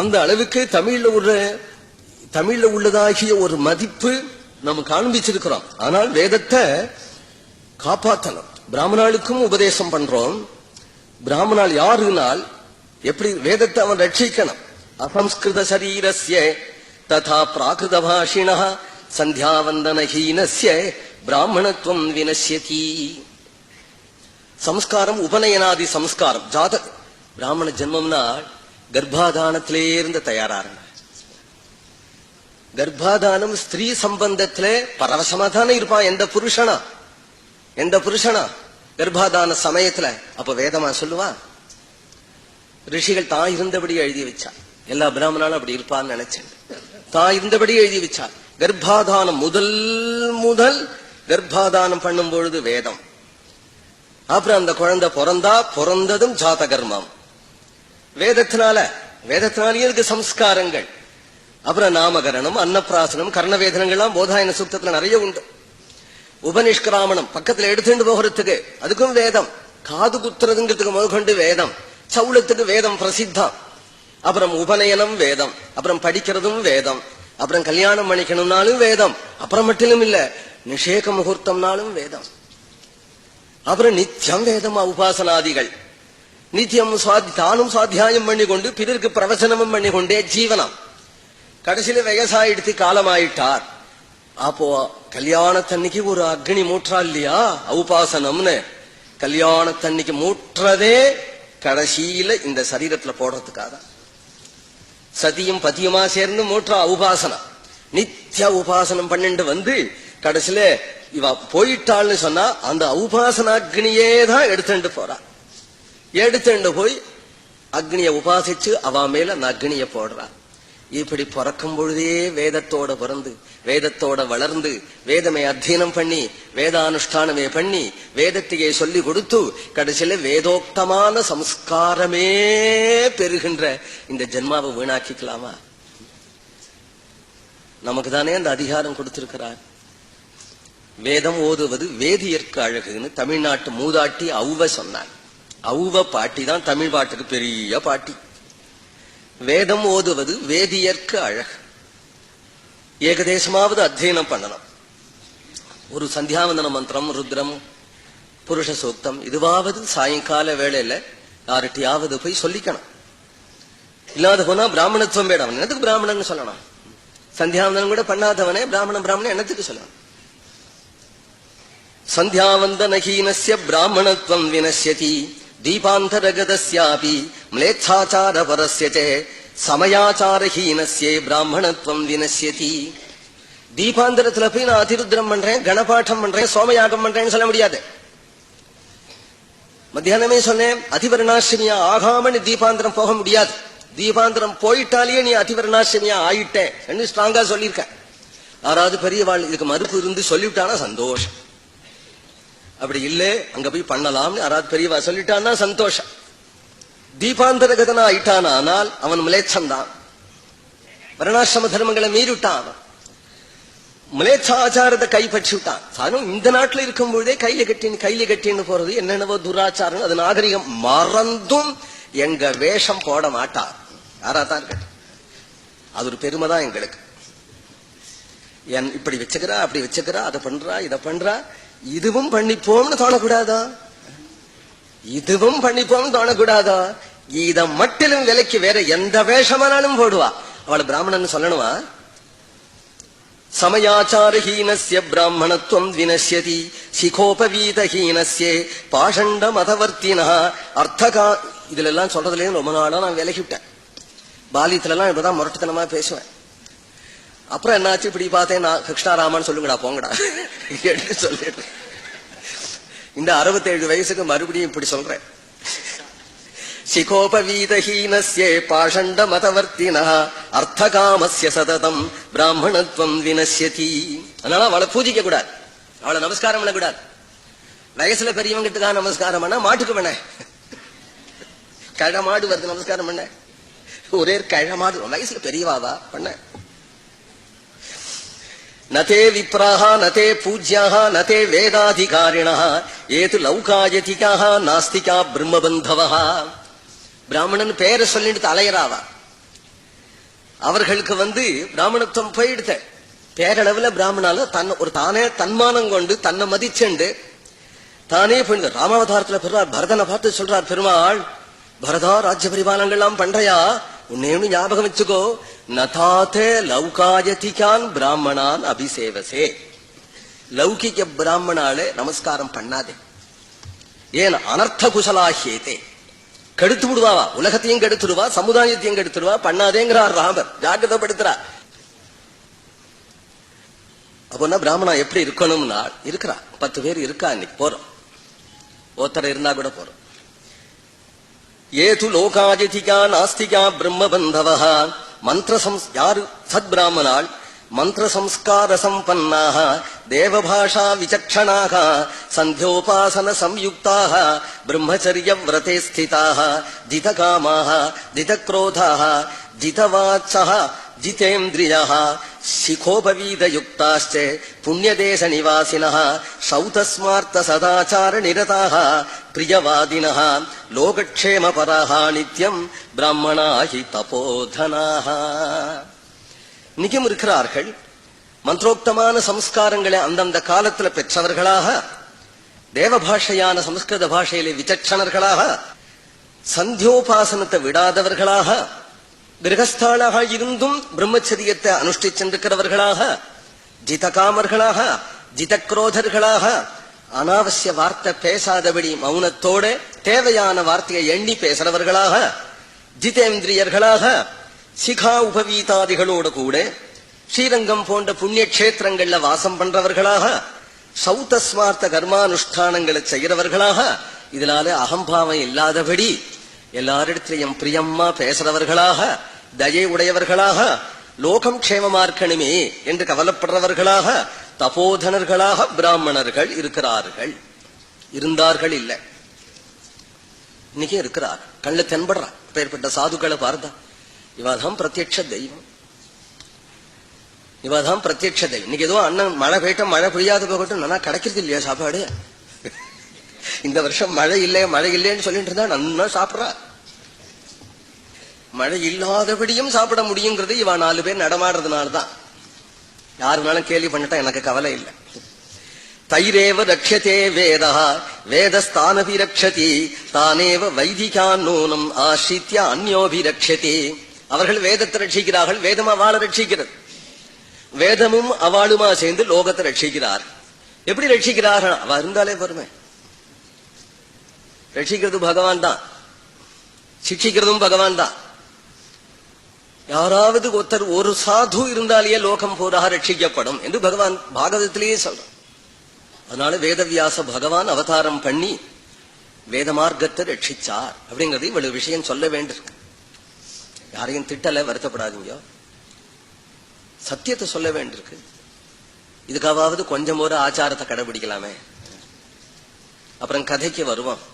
அந்த அளவுக்கு தமிழ்ல உள்ள தமிழ்ல உள்ளதாகிய ஒரு மதிப்பு நம்ம காண்பிச்சிருக்கிறோம். ஆனால் வேதத்தை காப்பாற்றணும். பிராமணாளுக்கும் உபதேசம் பண்றோம். பிராமணால் யாருனால் எப்படி வேதத்தை அவன் ரட்சிக்கணும்? அசம்ஸ்கிருத சரீரஸ்ய ததா பிராகிருத பாஷிண சந்தியாவந்தனஹீனஸ்ய பிராமணத்துவம் வினசியதி சம்ஸ்காரம் உபநயனாதி சம்ஸ்காரம் ஜாத பிராமண ஜென்மம்னா கர்ப்பாதானத்திலே இருந்து தயாராருங்க கர்ப்பாதானம் ஸ்திரீ சம்பந்தத்துல பரவசமா தானே இருப்பான். எந்த புருஷனா? எந்த புருஷனா? கர்ப்பாதான சமயத்துல. அப்ப வேதமா சொல்லுவா? ரிஷிகள் தான் இருந்தபடி எழுதி வச்சா. எல்லா பிராமணாலும் அப்படி இருப்பான்னு நினைச்சேன். தான் இருந்தபடி எழுதி வச்சா. கர்ப்பாதானம் முதல் முதல் கர்ப்பாதானம் பண்ணும் பொழுது வேதம். அப்புறம் அந்த குழந்தை பிறந்தா பிறந்ததும் ஜாத கர்மம் வேதத்தினால வேதத்தினாலேயே இருக்கு சம்ஸ்காரங்கள். அப்புறம் நாமகரணம் அன்னப்பிராசனம் கர்ணவேதனங்கள்லாம் போதாயன சூக்தத்துல நிறைய உண்டு. உபனிஷ்கிராமணம் பக்கத்துல எடுத்துட்டு போகிறதுக்கு அதுக்கும் வேதம். காது குத்துறதுங்கிறதுக்கு முதற்கொண்டு வேதம். சவுளத்துக்கு வேதம் பிரசித்தம். அப்புறம் உபநயனம் வேதம். அப்புறம் படிக்கிறதும் வேதம். அப்புறம் கல்யாணம் பண்ணிக்கணும்னாலும் வேதம். அப்புறம் மட்டும் இல்ல நிஷேக முகூர்த்தம்னாலும் வேதம். அப்புறம் நித்தியம் வேதமா உபாசனாதிகள். நித்தியம் தானும் சுவாத்தியாயம் பண்ணி கொண்டு பிறருக்கு பிரவச்சனமும் பண்ணி கொண்டே ஜீவனம். கடைசியில வயசாயிடுத்து காலமாயிட்டார். அப்போ கல்யாணத்தன்னைக்கு ஒரு அக்னி மூற்றா இல்லையா? உபாசனம்னு கல்யாணத்தன்னைக்கு மூற்றதே கடைசியில இந்த சரீரத்துல போடுறதுக்காக. சதியும் பதியுமா சேர்ந்து மூற்றா உபாசனம் நித்திய உபாசனம் பண்ணிட்டு வந்து கடைசியில இவ போயிட்டாள்னு சொன்னா அந்த உபாசனாக்னியே தான் எடுத்துட்டு போறா. எடுத்துட்டு போய் அக்னியை உபாசிச்சு அவ மேல அந்த அக்னியை போடுறா. இப்படி பிறக்கும் பொழுதே வேதத்தோட பிறந்து வேதத்தோட வளர்ந்து வேதமே அத்தியனம் பண்ணி வேதானுஷ்டானமே பண்ணி வேதத்தையே சொல்லி கொடுத்து கடைசியில வேதோக்தமான சம்ஸ்காரமே பெறுகின்ற இந்த ஜென்மாவை வீணாக்கிக்கலாமா? நமக்கு தானே அந்த அதிகாரம் கொடுத்திருக்கிறார். வேதம் ஓதுவது வேதியற்கு அழகுன்னு தமிழ்நாட்டு மூதாட்டி அவுவ சொன்னார். அவுவ பாட்டி தான் தமிழ் பாட்டுக்கு பெரிய பாட்டி. வேதம் ஓதுவது வேதியற்கு அழகு. ஏகதேசமாவது அத்தியனம் பண்ணணும் ஒரு சந்தியாவந்தன மந்திரம் ருத்ரம் புருஷ சூக்தம் இதுவாவது சாயங்கால வேளையில யார்கிட்டயாவது போய் சொல்லிக்கணும். இல்லாத போனா பிராமணத்துவம் வேடம் என்னத்துக்கு பிராமணன் சொல்லணும்? சந்தியாவந்தனம் கூட பண்ணாதவனே பிராமணன் பிராமணன் என்னத்துக்கு சொல்லணும்? சந்தியாவந்தனஹீனஸ்ய பிராமணத்துவம் வினசியதி தீபாந்தரகதஸ்யாபி மிளேச்சாச்சாரபரஸ்ய ச சமயாச்சாரஹீனஸ்யே பிராமணத்துவம் வினசியதி தீபாந்தரத்துல போய் நான் அதிருத்திரம் பண்றேன் கணபாட்டம் பண்றேன் சோமயாகம் பண்றேன்னு சொல்ல முடியாது. மத்தியானமே சொன்னேன் அதிவரணாசிரமியா ஆகாம நீ தீபாந்திரம் போக முடியாது. தீபாந்திரம் போயிட்டாலேயே நீ அதிவரணாசிரமியா ஆயிட்டேன்னு ஸ்ட்ராங்கா சொல்லியிருக்க. யாராவது பெரியவாள் இதுக்கு மறுப்பு இருந்து சொல்லிவிட்டானா? சந்தோஷம். அப்படி இல்லை அங்க போய் பண்ணலாம்னு யாராவது பெரியவா சொல்லிட்டான்னா சந்தோஷம். தீபாந்தரகதனா ஆயிட்டான் ஆனால் அவன் மிலேச்சம் தான் வர்ணாசிரம தர்மங்களை மீறிட்டான் அவன். மிலேச்சாச்சாரத்தை கைப்பற்றி விட்டான். இந்த நாட்டில் இருக்கும் பொழுதே கையில கட்டின்னு கையில கட்டின்னு போறது என்னென்னவோ துராச்சாரம் அது நாகரிகம். மறந்தும் எங்க வேஷம் போட மாட்டார் யாரா தான் இருக்கட்டும். அது ஒரு பெருமை தான் எங்களுக்கு. என் இப்படி வச்சுக்கிறா அப்படி வச்சுக்கிறா அதை பண்றா இதை பண்றா இதுவும் பண்ணிப்போம்னு தோணக்கூடாதா இதுவும் பண்ணிப்போம்னு தோணக்கூடாதா இத மட்டிலும் விலைக்கு வேற எந்த வேஷமானாலும் போடுவா. அவளை பிராமணன் சொல்லணுமா? சமயாச்சாரஹீனஸ்ய பிராமணத்துவம் வினசியதி சிகோபவீதஹீனஸ்யே பாஷண்ட மதவர்த்தினா அர்த்தகா இதுல எல்லாம் சொல்றதுலேயும் ரொம்ப நாளா நான் விலகிவிட்டேன். பாலியத்துல எல்லாம் இப்பதான் முரட்டுத்தனமா பேசுவேன். அப்புறம் என்னாச்சு? இப்படி பார்த்தேன் நான் கிருஷ்ணாராமன் சொல்லுங்கடா போங்கடா. என்று சொல்லிட்டு இந்த அறுபத்தேழு வயசுக்கு மறுபடியும் இப்படி சொல்றேன். சிகோபவீதஹீனஸ்யே பாஷண்ட மதவர்த்தினா அர்த்தகாமஸ்ய சததம் பிராமணத்துவம் வினசியதி அதனால அவளை பூஜிக்க கூடாது. அவளை நமஸ்காரம் பண்ணக்கூடாது. வயசுல பெரியவங்கிட்டுக்காக நமஸ்காரம் பண்ண மாட்டுக்கு பண்ண. கழமாடு வருது நமஸ்காரம் பண்ண. ஒரே கழமாடு வயசுல பெரியவாவா? பண்ண. நதே விப்ராக நதே பூஜ்யாக நதே வேதாதிகாரிணா ஏது லௌகாயதிகாக நாஸ்திகா பிரம்மபந்தவா பிராமணன் பெயரை சொல்லிட்டு அலையறாவா அவர்களுக்கு வந்து பிராமணத்துவம் போயிடுத்த பேரளவுல பிராமணால தன் ஒரு தானே தன்மானம் கொண்டு தன்னை மதிச்சுண்டு தானே போயிடுது ராமாவதாரத்துல பெருமாள் பரதனை பார்த்து சொல்றார் பெருமாள் பரதா ராஜ்ய பரிபாலங்கள்லாம் பண்றையா? உன்னேன்னு ஞாபகம் வச்சுக்கோ நதாத்தே லௌகாயதிகான் பிராமணான் அபிசேவசே. லௌகிக பிராமணாலே நமஸ்காரம் பண்ணாதே. ஏன் அனர்த்த குசலாகியதே. கெடுத்து விடுவாவா? உலகத்தையும் கெடுத்துடுவா சமுதாயத்தையும் கெடுத்துடுவா பண்ணாதேங்கிறார் ராமர். ஜாகிரதப்படுத்துறார் அப்போனா பிராமணா எப்படி இருக்கணும்னா இருக்கிறா. பத்து பேர் இருக்கா இன்னைக்கு? போறோம். ஒருத்தர் இருந்தா கூட போறோம். ஏது லோகாஜிதிகா நாஸ்திகா பிரம்ம பந்தவ मन्त्रसं தேவபாஷா விசக்ஷணாக சந்தியோபாசன சம்யுக்தாக பிரம்மச்சரிய விரதே ஸ்திதாக ஜிதகாமாக ஜிதக்ரோதாக जितवाचः ஜிதேந்திரியாக शिखोपवीतयुक्ताश्च पुण्यदेशनिवासिनः सौतस्मार्तसदाचारनिरताः प्रियवादिनः लोकक्षेमपराः नित्यम् ब्राह्मणा हि तपोधनाः நிஜம் இருக்கிறார்கள் மந்திரோக்தமான சம்ஸ்காரங்களை அந்தந்த காலத்துல பெற்றவர்களாக தேவபாஷையான சம்ஸ்கிருத பாஷையிலே விசட்சணர்களாக சந்தியோபாசனத்தை விடாதவர்களாக கிரகஸ்தானாக இருந்தும் பிரம்மச்சரியத்தை அனுஷ்டிச்சென்றிருக்கிறவர்களாக ஜிதகாமர்களாக ஜிதக்ரோதர்களாக அனாவசிய வார்த்தை பேசாதபடி மௌனத்தோட தேவையான வார்த்தையை எண்ணி பேசுறவர்களாக ஜிதேந்திரியர்களாக சிகா உபவீதாதிகளோடு கூட ஸ்ரீரங்கம் போன்ற புண்ணிய கஷேத்திரங்கள்ல வாசம் பண்றவர்களாக சௌத்தஸ்மார்த்த கர்மானுஷ்டானங்களை செய்கிறவர்களாக இதனால அகம்பாவம் இல்லாதபடி எல்லாரிடத்திலையும் பிரியம்மா பேசுறவர்களாக தயை உடையவர்களாக லோகம் க்ஷேமமா இருக்கணுமே என்று கவலைப்படுறவர்களாக தபோதனர்களாக பிராமணர்கள் இருக்கிறார்கள். இருந்தார்கள் இல்லை. இன்னைக்கு இருக்கிறார். கண்ணு தென்படுறா. பேர்பட்ட சாதுக்களை பார்த்தா இவாதான் பிரத்யட்ச தெய்வம். இவாதான் பிரத்யட்ச தெய்வம். இன்னைக்கு ஏதோ அண்ணன் மழை பெய்யட்டும் மழை பெய்யாத போகட்டும் நல்லா கிடைக்கிறது இல்லையா சாப்பாடு? இந்த வருஷம் மழை இல்லை மழை இல்லைன்னு சொல்லிட்டு இருந்தா நல்லா சாப்பிடுறா. மழை இல்லாதபடியும் சாப்பிட முடியுங்கிறது இவன் நாலு பேர் நடமாடுறதுனால தான் யாரு வேணாலும் கேள்வி பண்ணிட்டா எனக்கு கவலை இல்லை. தைரேவ ரக்ஷதே வேதா வேதஸ்தானபி ரக்ஷதி தானேவ வைதிகான் நூனம் ஆசித்ய அந்யோபி ரக்ஷதி. அவர்கள் வேதத்தை ரட்சிக்கிறார்கள் வேதம் அவளை ரட்சிக்கிறது. வேதமும் அவளுமா சேர்ந்து லோகத்தை ரட்சிக்கிறார். எப்படி ரட்சிக்கிறார்கள் அவ இருந்தாலே பொறுமை. ரட்சிக்கிறது பகவான் தான் சிக்ஷிக்கிறதும் பகவான் தான் யாராவது ஒருத்தர் ஒரு சாது இருந்தாலேயே லோகம் பூராக ரட்சிக்கப்படும் என்று பகவான் பாகவதத்திலேயே சொல்றான் அதனால வேதவியாச பகவான் அவதாரம் பண்ணி வேத மார்க்கத்தை ரட்சிச்சார் அப்படிங்கிறது இவ்வளவு விஷயம் சொல்ல வேண்டியிருக்கு. யாரையும் திட்டல வருத்தப்படாதீங்க. சத்தியத்தை சொல்ல வேண்டியிருக்கு. இதுக்காவது கொஞ்சம் ஒரு ஆச்சாரத்தை கடைபிடிக்கலாமே. அப்புறம் கதைக்கு வருவோம்.